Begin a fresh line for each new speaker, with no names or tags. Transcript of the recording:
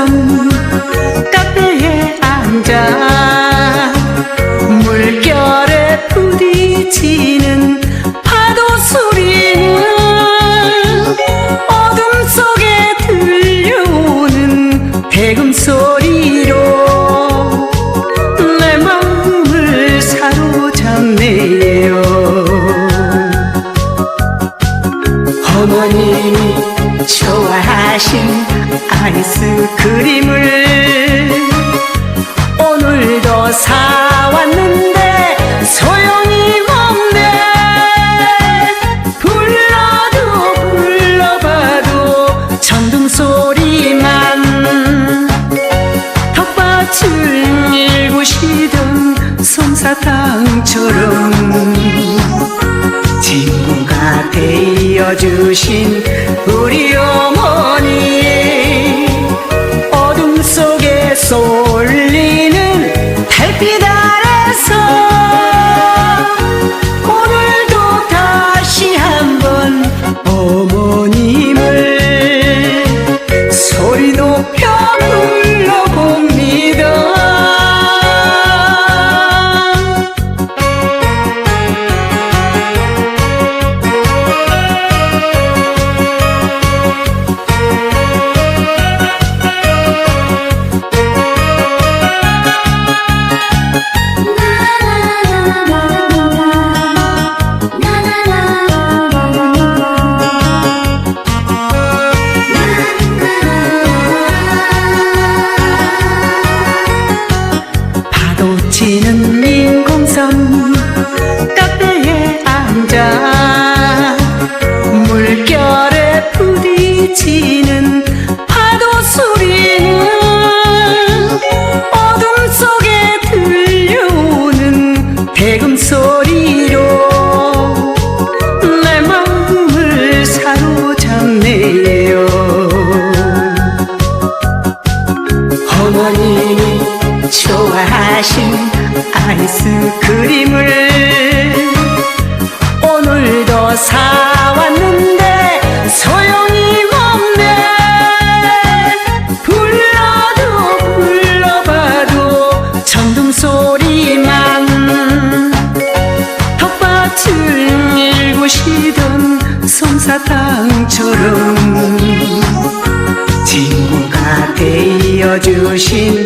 인공섬 카페에 앉아 물결에 부딪히는 파도 소리는 어둠 속에 들려오는 배금 소리로 내 마음을 사로잡네요. 어머님이 좋아하신 아이스크림을 오늘도 사왔는데 소용이 없네. 불러도 불러봐도 전등 소리만 텃밭을 일구시던 솜사탕처럼. 친구가 되어주신 인공섬 카페에 앉아 물결에 부딪히는 파도 소리는 어둠 속에 들려오는 배금 소리 아이스크림을 오늘도 사왔는데 소용이 없네. 불러도 불러봐도 전등 소리만 텃밭을 일구시던 솜사탕처럼 친구가 되어주신